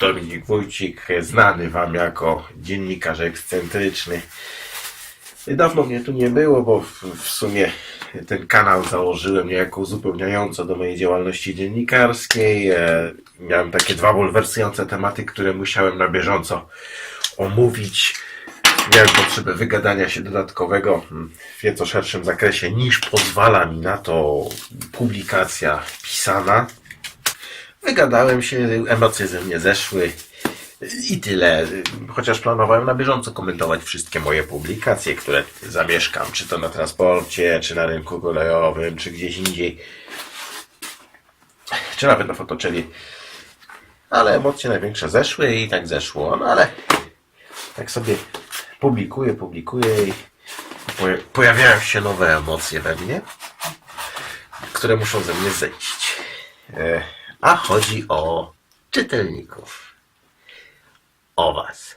Dominik Wójcik, znany Wam jako dziennikarz ekscentryczny. Dawno mnie tu nie było, bo w, w sumie ten kanał założyłem niejako uzupełniająco do mojej działalności dziennikarskiej. E, miałem takie dwa bulwersujące tematy, które musiałem na bieżąco omówić. Miałem potrzebę wygadania się dodatkowego w nieco szerszym zakresie niż pozwala mi na to publikacja pisana. Wygadałem się, emocje ze mnie zeszły i tyle. Chociaż planowałem na bieżąco komentować wszystkie moje publikacje, które zamieszkam, czy to na transporcie, czy na rynku kolejowym, czy gdzieś indziej, czy nawet na fotoczeli. Ale emocje największe zeszły i tak zeszło. No ale tak sobie publikuję, publikuję i poja- pojawiają się nowe emocje we mnie, które muszą ze mnie zejść. A chodzi o czytelników. O Was.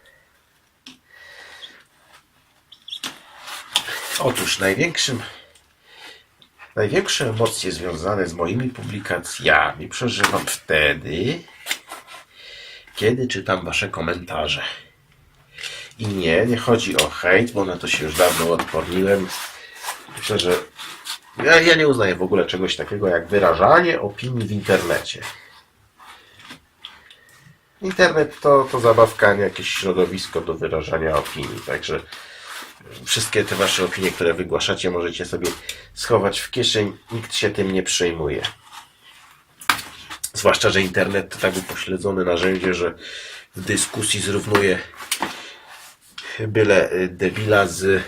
Otóż największym, największe emocje związane z moimi publikacjami przeżywam wtedy, kiedy czytam Wasze komentarze. I nie, nie chodzi o hejt, bo na to się już dawno odporniłem. Myślę, że ja, ja nie uznaję w ogóle czegoś takiego jak wyrażanie opinii w internecie. Internet to, to zabawka, nie jakieś środowisko do wyrażania opinii. Także wszystkie te wasze opinie, które wygłaszacie, możecie sobie schować w kieszeń. Nikt się tym nie przejmuje. Zwłaszcza, że internet to tak upośledzone narzędzie, że w dyskusji zrównuje byle debila z,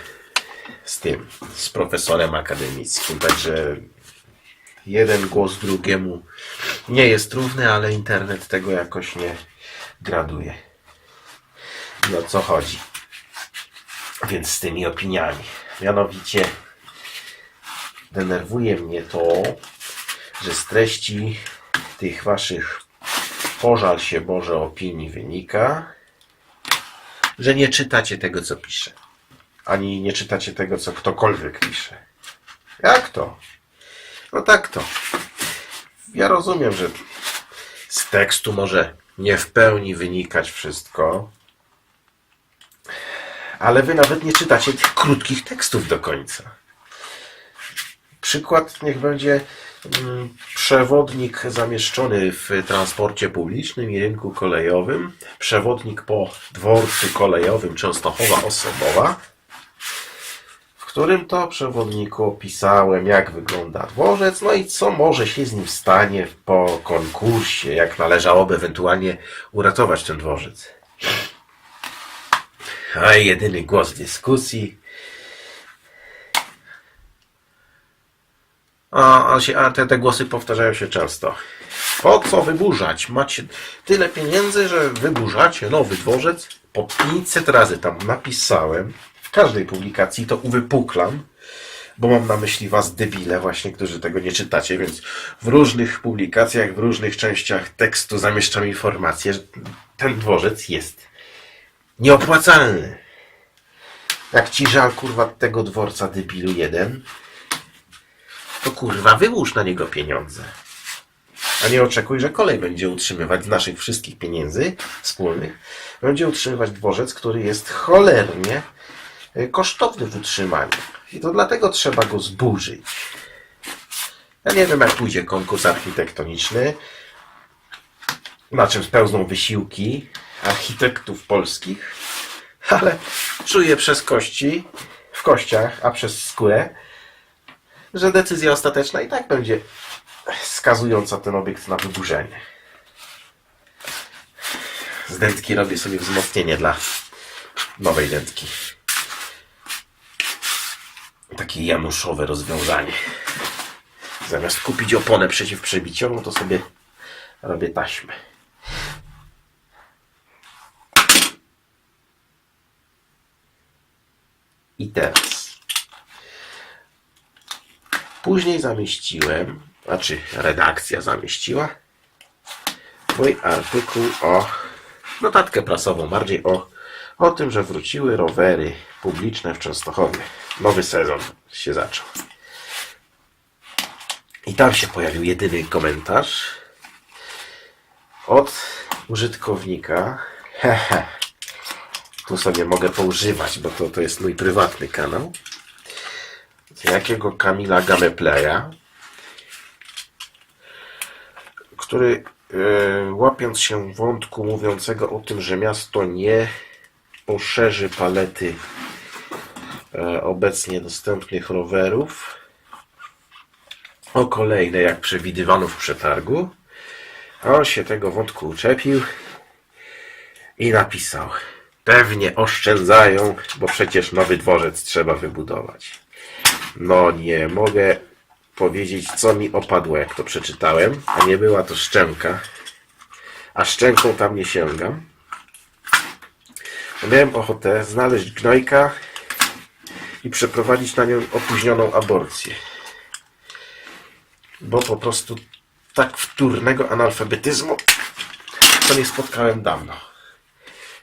z tym, z profesorem akademickim. Także jeden głos drugiemu nie jest równy, ale internet tego jakoś nie graduje. I o co chodzi? Więc z tymi opiniami. Mianowicie denerwuje mnie to, że z treści tych waszych pożal się Boże opinii wynika, że nie czytacie tego, co pisze. Ani nie czytacie tego, co ktokolwiek pisze. Jak to? No tak to. Ja rozumiem, że z tekstu może nie w pełni wynikać wszystko, ale wy nawet nie czytacie tych krótkich tekstów do końca. Przykład niech będzie mm, przewodnik zamieszczony w transporcie publicznym i rynku kolejowym, przewodnik po dworcu kolejowym Częstochowa Osobowa, którym to przewodniku opisałem, jak wygląda dworzec, no i co może się z nim stanie po konkursie, jak należałoby ewentualnie uratować ten dworzec. A jedyny głos dyskusji A, a, się, a te, te głosy powtarzają się często. Po co wyburzać? Macie tyle pieniędzy, że wyburzacie nowy dworzec? Po 500 razy tam napisałem. Każdej publikacji to uwypuklam, bo mam na myśli was debile właśnie, którzy tego nie czytacie, więc w różnych publikacjach, w różnych częściach tekstu zamieszczam informację, że ten dworzec jest nieopłacalny. Jak ci żal, kurwa, tego dworca debilu jeden, to kurwa wyłóż na niego pieniądze. A nie oczekuj, że kolej będzie utrzymywać z naszych wszystkich pieniędzy wspólnych, będzie utrzymywać dworzec, który jest cholernie kosztowny w utrzymaniu. I to dlatego trzeba go zburzyć. Ja nie wiem, jak pójdzie konkurs architektoniczny, na czym spełzną wysiłki architektów polskich, ale czuję przez kości, w kościach, a przez skórę, że decyzja ostateczna i tak będzie skazująca ten obiekt na wyburzenie. Z dętki robię sobie wzmocnienie dla nowej dętki. Takie januszowe rozwiązanie. Zamiast kupić oponę przeciwprzebiciową, to sobie robię taśmę. I teraz Później zamieściłem, znaczy redakcja zamieściła mój artykuł o notatkę prasową, bardziej o, o tym, że wróciły rowery publiczne w Częstochowie. Nowy sezon się zaczął. I tam się pojawił jedyny komentarz od użytkownika. Hehe. Tu sobie mogę poużywać, bo to, to jest mój prywatny kanał. Z jakiego Kamila Gameplaya, który e, łapiąc się wątku mówiącego o tym, że miasto nie poszerzy palety obecnie dostępnych rowerów o kolejne, jak przewidywano w przetargu, on się tego wątku uczepił i napisał. Pewnie oszczędzają, bo przecież nowy dworzec trzeba wybudować. No nie mogę powiedzieć, co mi opadło, jak to przeczytałem, a nie była to szczęka. A szczęką tam nie sięgam. Miałem ochotę znaleźć gnojka i przeprowadzić na nią opóźnioną aborcję. Bo po prostu tak wtórnego analfabetyzmu to nie spotkałem dawno.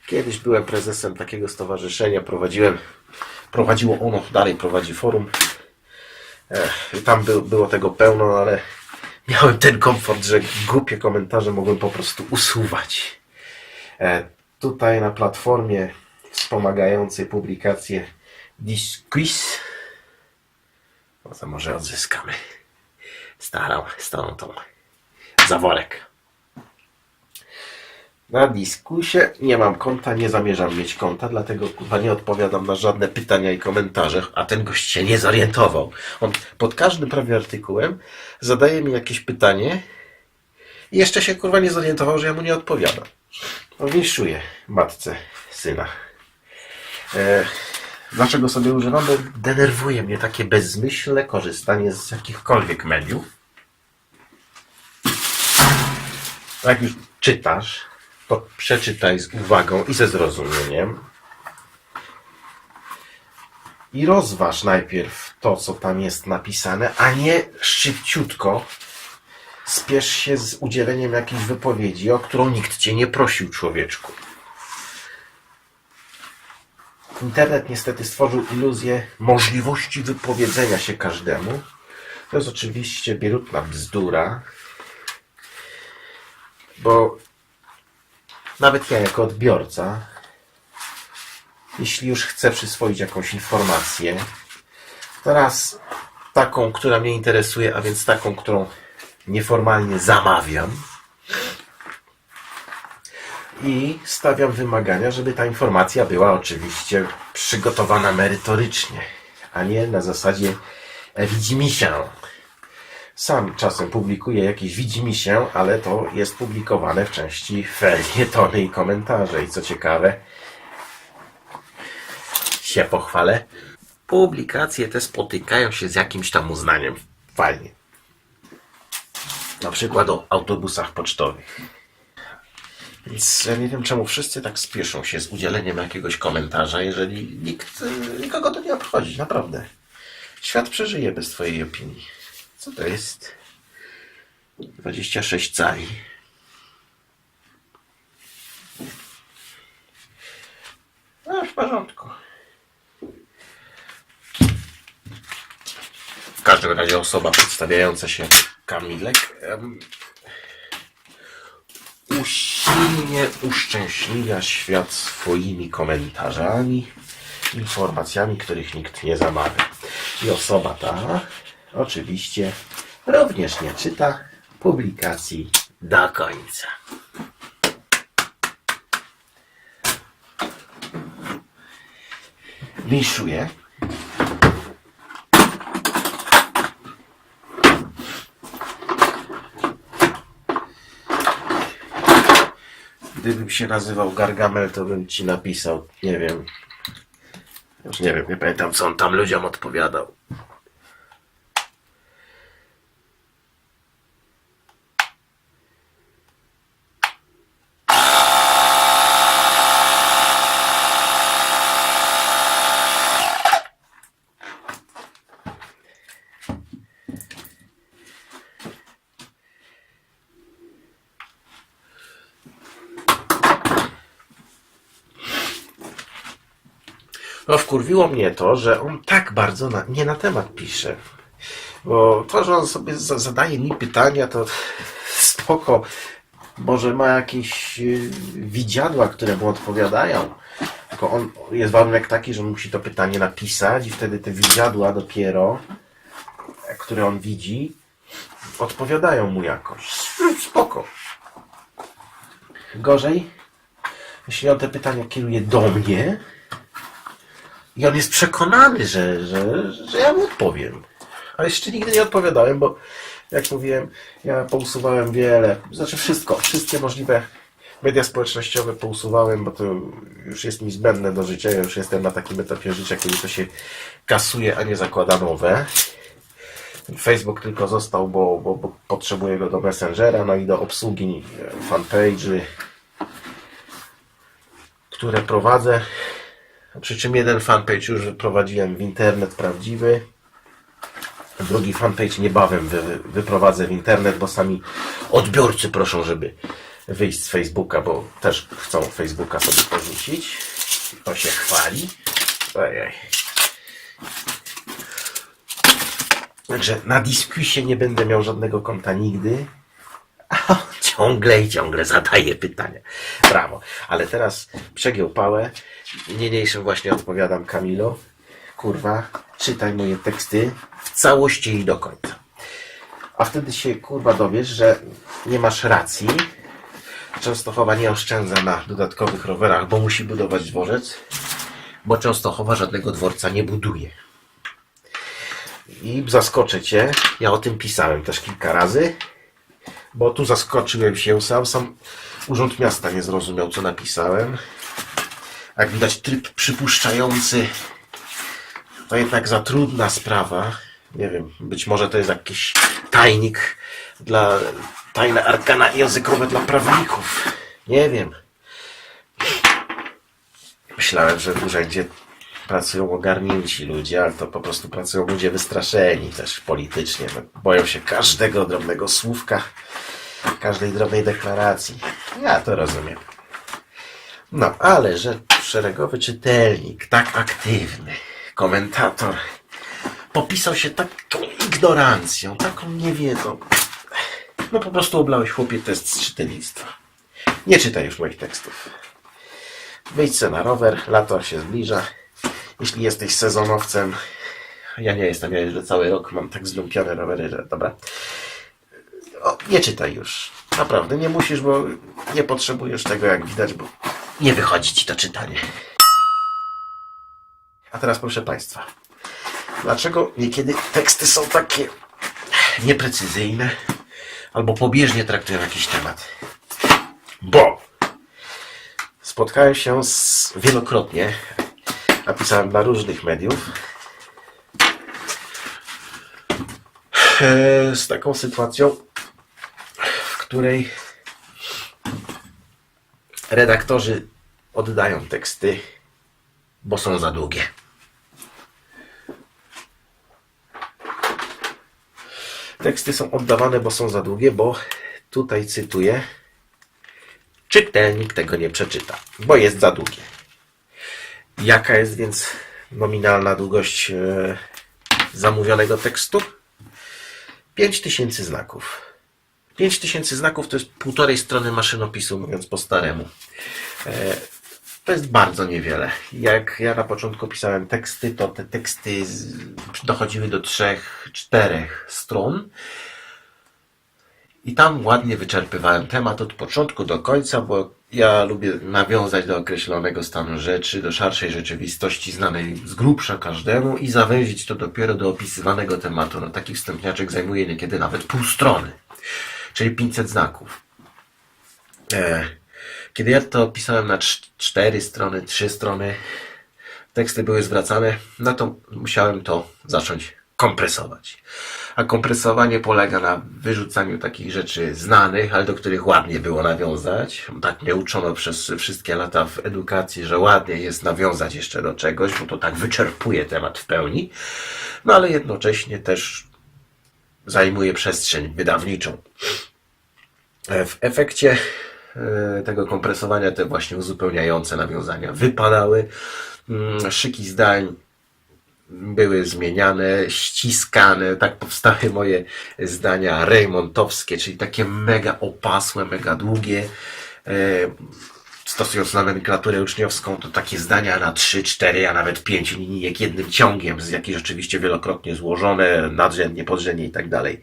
Kiedyś byłem prezesem takiego stowarzyszenia, prowadziłem, prowadziło ono, dalej prowadzi forum. Ech, tam był, było tego pełno, no ale miałem ten komfort, że głupie komentarze mogłem po prostu usuwać. E, tutaj na platformie wspomagającej publikację Disquiz to może odzyskamy starą, starą tą zaworek. Na dyskusie nie mam konta, nie zamierzam mieć konta, dlatego kurwa nie odpowiadam na żadne pytania i komentarze, a ten gość się nie zorientował. On pod każdym prawie artykułem zadaje mi jakieś pytanie i jeszcze się kurwa nie zorientował, że ja mu nie odpowiadam. No, Winszuję matce syna. E, dlaczego sobie używam? Bo denerwuje mnie takie bezmyślne korzystanie z jakichkolwiek mediów. Jak już czytasz, to przeczytaj z uwagą i ze zrozumieniem. I rozważ najpierw to, co tam jest napisane, a nie szybciutko spiesz się z udzieleniem jakiejś wypowiedzi, o którą nikt cię nie prosił, człowieczku. Internet niestety stworzył iluzję możliwości wypowiedzenia się każdemu. To jest oczywiście bierutna bzdura, bo nawet ja jako odbiorca, jeśli już chcę przyswoić jakąś informację, to raz taką, która mnie interesuje, a więc taką, którą nieformalnie zamawiam i stawiam wymagania, żeby ta informacja była oczywiście przygotowana merytorycznie, a nie na zasadzie e, widzimisię. Sam czasem publikuję jakieś widzimisię, ale to jest publikowane w części felietony i komentarze. I co ciekawe, się pochwalę, publikacje te spotykają się z jakimś tam uznaniem. Fajnie. Na przykład o autobusach pocztowych. Więc ja nie wiem, czemu wszyscy tak spieszą się z udzieleniem jakiegoś komentarza, jeżeli nikt, y, nikogo to nie obchodzi, naprawdę. Świat przeżyje bez Twojej opinii. Co to jest? 26 cali. No, w porządku. W każdym razie osoba przedstawiająca się Kamilek usilnie uszczęśliwia świat swoimi komentarzami, informacjami, których nikt nie zamawia. I osoba ta oczywiście również nie czyta publikacji do końca. Winszuję. Gdybym się nazywał Gargamel, to bym ci napisał, nie wiem. Już nie wiem, nie pamiętam, co on tam ludziom odpowiadał. No wkurwiło mnie to, że on tak bardzo na, nie na temat pisze. Bo to, że on sobie za, zadaje mi pytania, to spoko. Może ma jakieś y, widziadła, które mu odpowiadają. Tylko on jest warunek taki, że musi to pytanie napisać i wtedy te widziadła dopiero, które on widzi, odpowiadają mu jakoś. Spoko. Gorzej, jeśli on te pytania kieruje do mnie i on jest przekonany, że, że, że ja mu odpowiem. Ale jeszcze nigdy nie odpowiadałem, bo jak mówiłem, ja pousuwałem wiele, znaczy wszystko, wszystkie możliwe media społecznościowe pousuwałem, bo to już jest mi zbędne do życia. Ja już jestem na takim etapie życia, kiedy to się kasuje, a nie zakłada nowe. Facebook tylko został, bo, bo, bo potrzebuję go do Messengera, no i do obsługi fanpage'y, które prowadzę. Przy czym jeden fanpage już wyprowadziłem w internet prawdziwy. Drugi fanpage niebawem wy, wyprowadzę w internet, bo sami odbiorcy proszą, żeby wyjść z Facebooka, bo też chcą Facebooka sobie porzucić. To się chwali. Ojej. Także na dyskusie nie będę miał żadnego konta nigdy. Ciągle i ciągle zadaję pytania. Brawo. Ale teraz przegiął pałę. Niniejszym właśnie odpowiadam Kamilo. Kurwa, czytaj moje teksty w całości i do końca. A wtedy się kurwa dowiesz, że nie masz racji. Częstochowa nie oszczędza na dodatkowych rowerach, bo musi budować dworzec, bo Częstochowa żadnego dworca nie buduje. I zaskoczę Cię, ja o tym pisałem też kilka razy, bo tu zaskoczyłem się sam, sam Urząd Miasta nie zrozumiał, co napisałem. Jak widać, tryb przypuszczający to jednak za trudna sprawa. Nie wiem, być może to jest jakiś tajnik dla tajne arkana językowe dla prawników. Nie wiem. Myślałem, że w urzędzie pracują ogarnięci ludzie, ale to po prostu pracują ludzie wystraszeni też politycznie. No, boją się każdego drobnego słówka, każdej drobnej deklaracji. Ja to rozumiem. No, ale że szeregowy czytelnik, tak aktywny, komentator, popisał się taką ignorancją, taką niewiedzą. No po prostu oblałeś chłopie test z czytelnictwa. Nie czytaj już moich tekstów. Wyjdź se na rower, lato się zbliża. Jeśli jesteś sezonowcem, ja nie jestem, ja jeżdżę cały rok, mam tak zlumpione rowery, że dobra. O, nie czytaj już. Naprawdę, nie musisz, bo nie potrzebujesz tego, jak widać, bo nie wychodzi ci to czytanie. A teraz proszę Państwa, dlaczego niekiedy teksty są takie nieprecyzyjne albo pobieżnie traktują jakiś temat? Bo spotkałem się z, wielokrotnie, napisałem dla różnych mediów, e, z taką sytuacją, w której redaktorzy oddają teksty, bo są za długie. Teksty są oddawane, bo są za długie, bo tutaj cytuję. Czytelnik tego nie przeczyta, bo jest za długie. Jaka jest więc nominalna długość e, zamówionego tekstu? 5000 znaków. 5000 znaków to jest półtorej strony maszynopisu, mówiąc po staremu. E, to jest bardzo niewiele. Jak ja na początku pisałem teksty, to te teksty dochodziły do trzech, czterech stron. I tam ładnie wyczerpywałem temat od początku do końca, bo ja lubię nawiązać do określonego stanu rzeczy, do szarszej rzeczywistości znanej z grubsza każdemu i zawęzić to dopiero do opisywanego tematu. No, taki wstępniaczek zajmuje niekiedy nawet pół strony, czyli 500 znaków. E, Kiedy ja to pisałem na cz- cztery strony, trzy strony, teksty były zwracane, no to musiałem to zacząć kompresować. A kompresowanie polega na wyrzucaniu takich rzeczy znanych, ale do których ładnie było nawiązać. Tak mnie uczono przez wszystkie lata w edukacji, że ładnie jest nawiązać jeszcze do czegoś, bo to tak wyczerpuje temat w pełni. No ale jednocześnie też zajmuje przestrzeń wydawniczą. E, W efekcie e, tego kompresowania te właśnie uzupełniające nawiązania wypadały. Mm, Szyki zdań były zmieniane, ściskane. Tak powstały moje zdania rejmontowskie, czyli takie mega opasłe, mega długie. E, stosując nomenklaturę uczniowską, to takie zdania na 3, 4, a nawet 5 linijek jednym ciągiem, z jakich rzeczywiście wielokrotnie złożone, nadrzędnie, podrzędnie i tak dalej.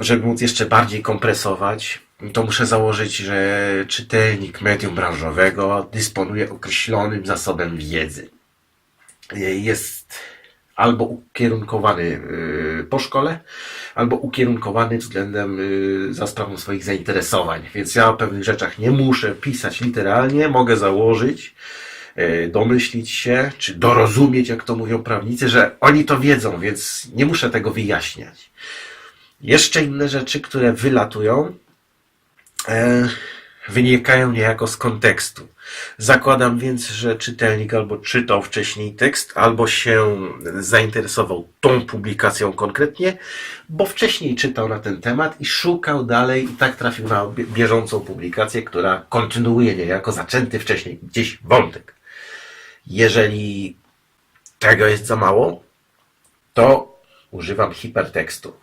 Żeby móc jeszcze bardziej kompresować, to muszę założyć, że czytelnik medium branżowego dysponuje określonym zasobem wiedzy. Jest albo ukierunkowany y, po szkole, albo ukierunkowany względem y, za sprawą swoich zainteresowań. Więc ja o pewnych rzeczach nie muszę pisać literalnie, mogę założyć, y, domyślić się, czy dorozumieć, jak to mówią prawnicy, że oni to wiedzą, więc nie muszę tego wyjaśniać. Jeszcze inne rzeczy, które wylatują, e, wynikają niejako z kontekstu. Zakładam więc, że czytelnik albo czytał wcześniej tekst, albo się zainteresował tą publikacją konkretnie, bo wcześniej czytał na ten temat i szukał dalej i tak trafił na bie- bieżącą publikację, która kontynuuje niejako zaczęty wcześniej gdzieś wątek. Jeżeli tego jest za mało, to używam hipertekstu.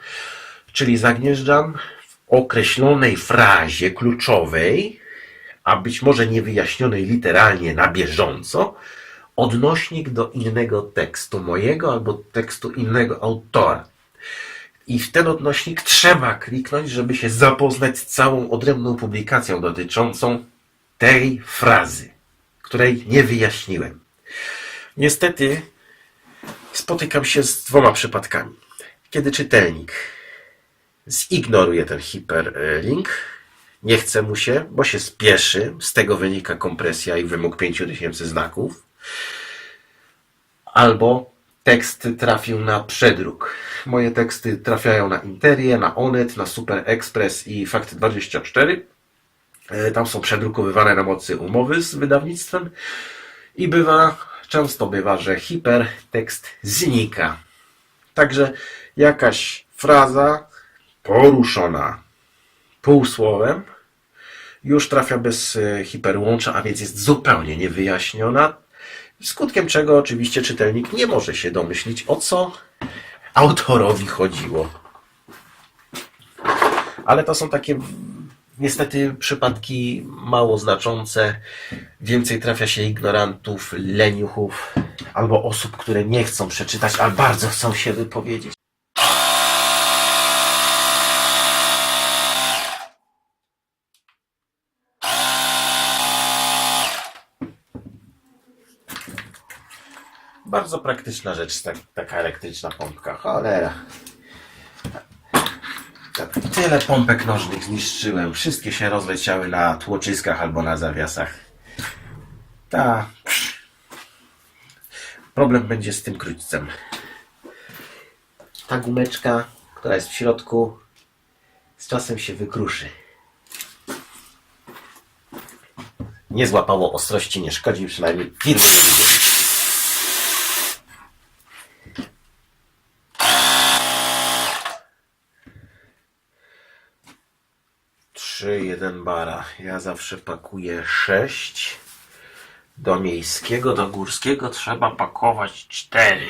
Czyli zagnieżdżam w określonej frazie kluczowej, a być może niewyjaśnionej literalnie na bieżąco, odnośnik do innego tekstu mojego albo tekstu innego autora. I w ten odnośnik trzeba kliknąć, żeby się zapoznać z całą odrębną publikacją dotyczącą tej frazy, której nie wyjaśniłem. Niestety spotykam się z dwoma przypadkami. Kiedy czytelnik zignoruje ten hiperlink, nie chce mu się, bo się spieszy, z tego wynika kompresja i wymóg 5000 znaków, albo tekst trafił na przedruk. Moje teksty trafiają na Interię, na Onet, na Super Express i Fakt 24. E, Tam są przedrukowywane na mocy umowy z wydawnictwem i bywa, często bywa, że hipertekst znika. Także jakaś fraza poruszona półsłowem już trafia bez e, hiperłącza, a więc jest zupełnie niewyjaśniona, skutkiem czego oczywiście czytelnik nie może się domyślić, o co autorowi chodziło. Ale to są takie niestety przypadki mało znaczące. Więcej trafia się ignorantów, leniuchów albo osób, które nie chcą przeczytać, ale bardzo chcą się wypowiedzieć. bardzo praktyczna rzecz, tak, taka elektryczna pompka. Cholera. Tak, tyle pompek nożnych zniszczyłem. Wszystkie się rozleciały na tłoczyskach albo na zawiasach. Ta. Problem będzie z tym króćcem. Ta gumeczka, która jest w środku, z czasem się wykruszy. Nie złapało ostrości, nie szkodzi, przynajmniej widać. 1 bara. Ja zawsze pakuję 6. Do miejskiego, do górskiego trzeba pakować 4.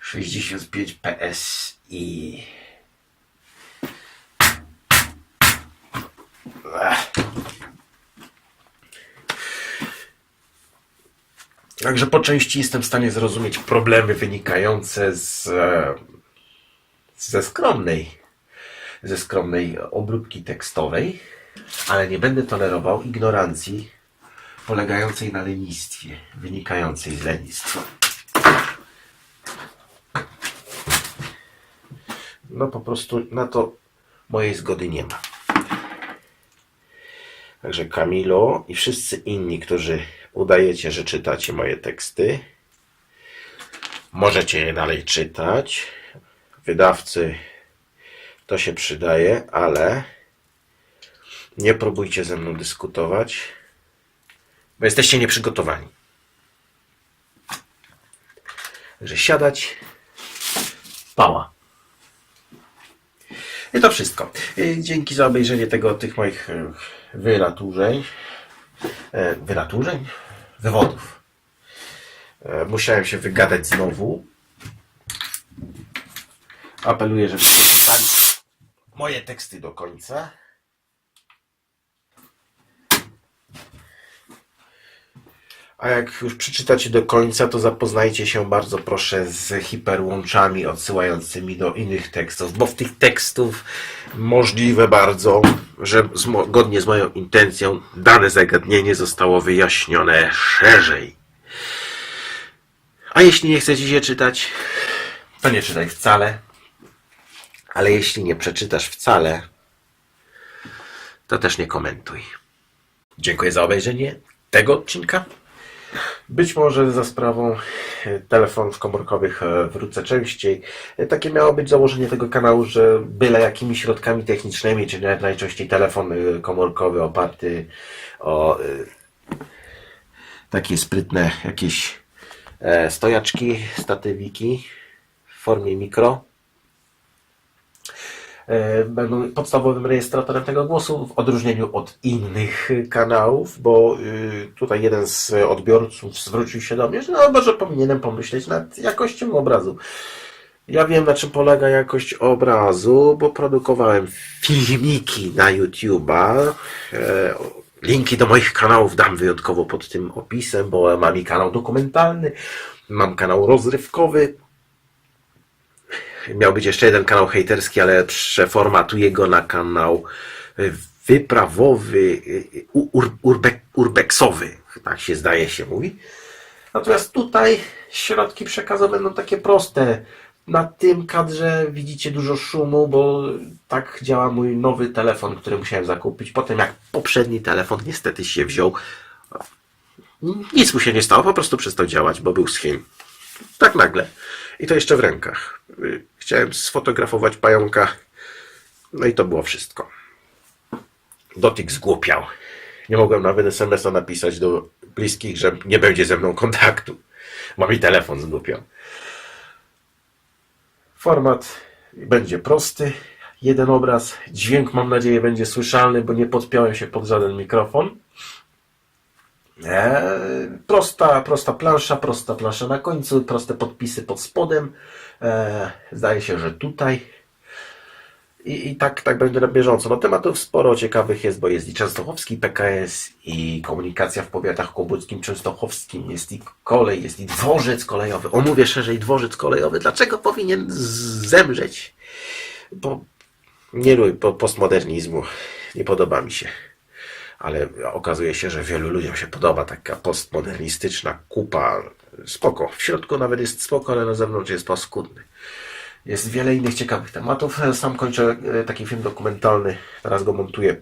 Sześćdziesiąt pięć PSI. Także po części jestem w stanie zrozumieć problemy wynikające z, ze skromnej, ze skromnej obróbki tekstowej, ale nie będę tolerował ignorancji polegającej na lenistwie, wynikającej z lenistwa. No po prostu na to mojej zgody nie ma. Także Kamilo i wszyscy inni, którzy udajecie, że czytacie moje teksty, możecie je dalej czytać. Wydawcy to się przydaje, ale nie próbujcie ze mną dyskutować, bo jesteście nieprzygotowani. Także siadać, pała. I to wszystko. Dzięki za obejrzenie tego, tych moich y, wylaturzeń. E, Wylaturzeń? Wywodów. E, Musiałem się wygadać znowu. Apeluję, żebyście czytali moje teksty do końca. A jak już przeczytacie do końca, to zapoznajcie się bardzo proszę z hiperłączami odsyłającymi do innych tekstów, bo w tych tekstów możliwe bardzo, że zgodnie z moją intencją dane zagadnienie zostało wyjaśnione szerzej. A jeśli nie chcecie się czytać, to nie czytaj wcale. Ale jeśli nie przeczytasz wcale, to też nie komentuj. Dziękuję za obejrzenie tego odcinka. Być może za sprawą e, telefonów komórkowych e, wrócę częściej. E, Takie miało być założenie tego kanału, że byle jakimi środkami technicznymi, czyli naj- najczęściej telefon komórkowy oparty o takie sprytne jakieś stojaczki, statywiki w formie mikro będą podstawowym rejestratorem tego głosu w odróżnieniu od innych kanałów, bo y, tutaj jeden z odbiorców zwrócił się do mnie, że no może powinienem pomyśleć nad jakością obrazu. Ja wiem na czym polega jakość obrazu, bo produkowałem filmiki na YouTube'a. E, Linki do moich kanałów dam wyjątkowo pod tym opisem, bo mam i kanał dokumentalny, mam kanał rozrywkowy, Miał być jeszcze jeden kanał hejterski, ale przeformatuję go na kanał y, wyprawowy, y, ur, urbe, urbexowy. Tak się zdaje się mówi. Natomiast tutaj środki przekazowe będą takie proste. Na tym kadrze widzicie dużo szumu, bo tak działa mój nowy telefon, który musiałem zakupić. Potem jak poprzedni telefon niestety się wziął. Nic mu się nie stało, po prostu przestał działać, bo był schym. Tak nagle. I to jeszcze w rękach. Y, Chciałem sfotografować pająka. No i to było wszystko. Dotyk zgłupiał. Nie mogłem nawet SMS-a napisać do bliskich, że nie będzie ze mną kontaktu. Bo mi telefon zgłupiał. Format będzie prosty. Jeden obraz. Dźwięk mam nadzieję będzie słyszalny, bo nie podpiąłem się pod żaden mikrofon. Eee, prosta, prosta plansza, prosta plansza na końcu, proste podpisy pod spodem. Eee, zdaje się, że tutaj. I, I tak, tak będzie na bieżąco. No tematów sporo ciekawych jest, bo jest i Częstochowski PKS, i komunikacja w powiatach kłobuckim, częstochowskim, jest i kolej, jest i dworzec kolejowy. Omówię szerzej dworzec kolejowy. Dlaczego powinien zemrzeć? Bo nie lubię po- postmodernizmu. Nie podoba mi się ale okazuje się, że wielu ludziom się podoba taka postmodernistyczna kupa. Spoko. W środku nawet jest spoko, ale na zewnątrz jest paskudny. Jest wiele innych ciekawych tematów. Sam kończę e, taki film dokumentalny. Teraz go montuję.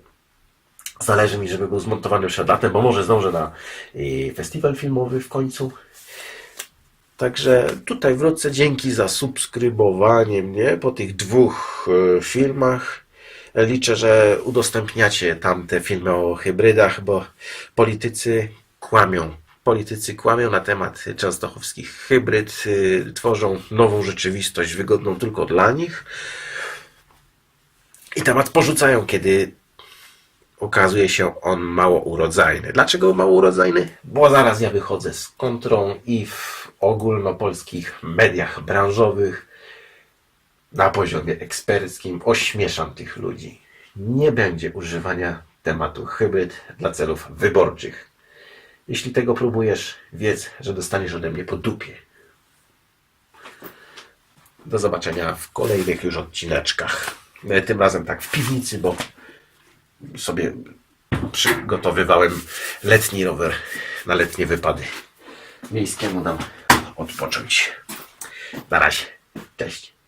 Zależy mi, żeby był zmontowany przed latem, bo może zdążę na e, festiwal filmowy w końcu. Także tutaj wrócę. Dzięki za subskrybowanie mnie po tych dwóch e, filmach. Liczę, że udostępniacie tam te filmy o hybrydach, bo politycy kłamią. Politycy kłamią na temat częstochowskich hybryd, y, tworzą nową rzeczywistość wygodną tylko dla nich. I temat porzucają, kiedy okazuje się on mało urodzajny. Dlaczego mało urodzajny? Bo zaraz ja wychodzę z kontrą i w ogólnopolskich mediach branżowych na poziomie eksperckim ośmieszam tych ludzi. Nie będzie używania tematu hybryd dla celów wyborczych. Jeśli tego próbujesz, wiedz, że dostaniesz ode mnie po dupie. Do zobaczenia w kolejnych już odcineczkach. E, Tym razem tak w piwnicy, bo sobie przygotowywałem letni rower na letnie wypady. Miejskiemu dam odpocząć. Na razie. Cześć.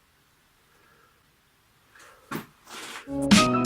Thank you.